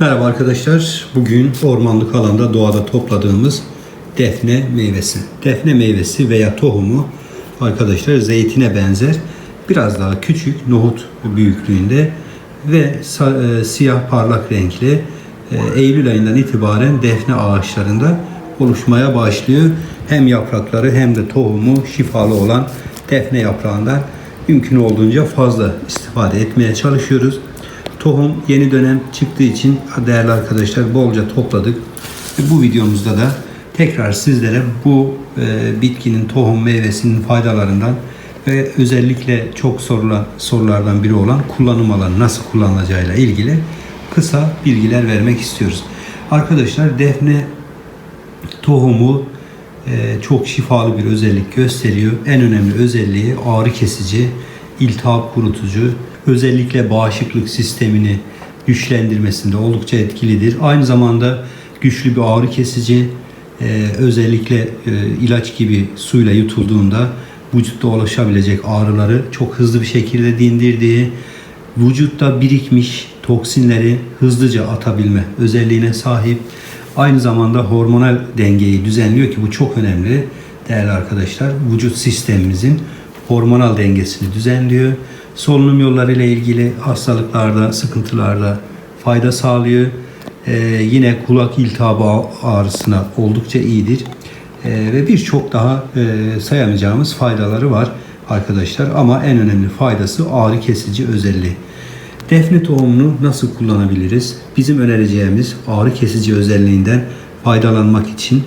Merhaba arkadaşlar. Bugün ormanlık alanda doğada topladığımız defne meyvesi. Defne meyvesi veya tohumu arkadaşlar zeytine benzer. Biraz daha küçük, nohut büyüklüğünde ve e, siyah parlak renkli e, Eylül ayından itibaren defne ağaçlarında oluşmaya başlıyor. Hem yaprakları hem de tohumu şifalı olan defne yaprağından mümkün olduğunca fazla istifade etmeye çalışıyoruz. Tohum yeni dönem çıktığı için değerli arkadaşlar bolca topladık. Ve bu videomuzda da tekrar sizlere bu e, bitkinin tohum meyvesinin faydalarından ve özellikle çok sorulan sorulardan biri olan kullanım alanı nasıl kullanılacağıyla ilgili kısa bilgiler vermek istiyoruz. Arkadaşlar defne tohumu e, çok şifalı bir özellik gösteriyor. En önemli özelliği ağrı kesici, iltihap kurutucu, özellikle bağışıklık sistemini güçlendirmesinde oldukça etkilidir. Aynı zamanda güçlü bir ağrı kesici, e, özellikle e, ilaç gibi suyla yutulduğunda vücutta ulaşabilecek ağrıları çok hızlı bir şekilde dindirdiği, vücutta birikmiş toksinleri hızlıca atabilme özelliğine sahip. Aynı zamanda hormonal dengeyi düzenliyor ki bu çok önemli değerli arkadaşlar. Vücut sistemimizin hormonal dengesini düzenliyor. Solunum yolları ile ilgili hastalıklarda, sıkıntılarda fayda sağlıyor. Ee, yine kulak iltihabı ağrısına oldukça iyidir. Ee, ve birçok daha e, sayamayacağımız faydaları var arkadaşlar. Ama en önemli faydası ağrı kesici özelliği. Defne tohumunu nasıl kullanabiliriz? Bizim önereceğimiz ağrı kesici özelliğinden faydalanmak için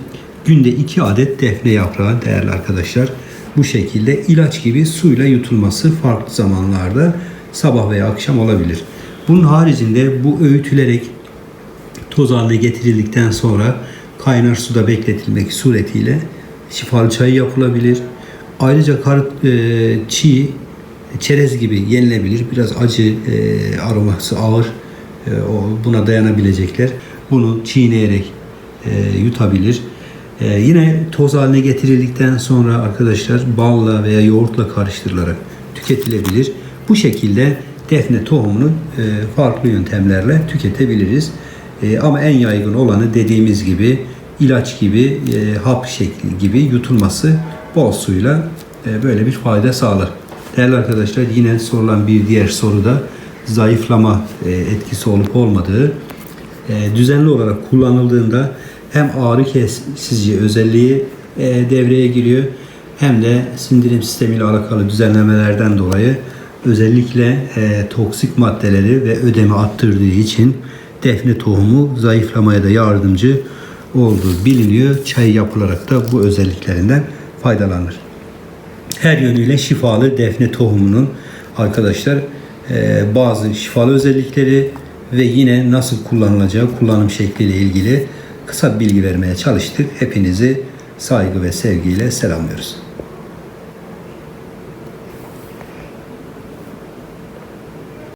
günde 2 adet defne yaprağı değerli arkadaşlar. Bu şekilde ilaç gibi suyla yutulması farklı zamanlarda sabah veya akşam olabilir. Bunun haricinde bu öğütülerek toz haline getirildikten sonra kaynar suda bekletilmek suretiyle şifalı çay yapılabilir. Ayrıca kar, e, çiğ çerez gibi yenilebilir. Biraz acı e, aroması ağır. E, o, buna dayanabilecekler. Bunu çiğneyerek e, yutabilir. E, yine toz haline getirildikten sonra arkadaşlar balla veya yoğurtla karıştırılarak tüketilebilir. Bu şekilde defne tohumunu e, farklı yöntemlerle tüketebiliriz. E, ama en yaygın olanı dediğimiz gibi ilaç gibi e, hap şekli gibi yutulması bol suyla e, böyle bir fayda sağlar. Değerli arkadaşlar yine sorulan bir diğer soru da zayıflama e, etkisi olup olmadığı. E, düzenli olarak kullanıldığında hem ağrı kesici özelliği e, devreye giriyor hem de sindirim sistemiyle alakalı düzenlemelerden dolayı özellikle e, toksik maddeleri ve ödemi attırdığı için defne tohumu zayıflamaya da yardımcı olduğu biliniyor. Çay yapılarak da bu özelliklerinden faydalanır her yönüyle şifalı defne tohumunun arkadaşlar e, bazı şifalı özellikleri ve yine nasıl kullanılacağı kullanım şekliyle ilgili kısa bilgi vermeye çalıştık. Hepinizi saygı ve sevgiyle selamlıyoruz.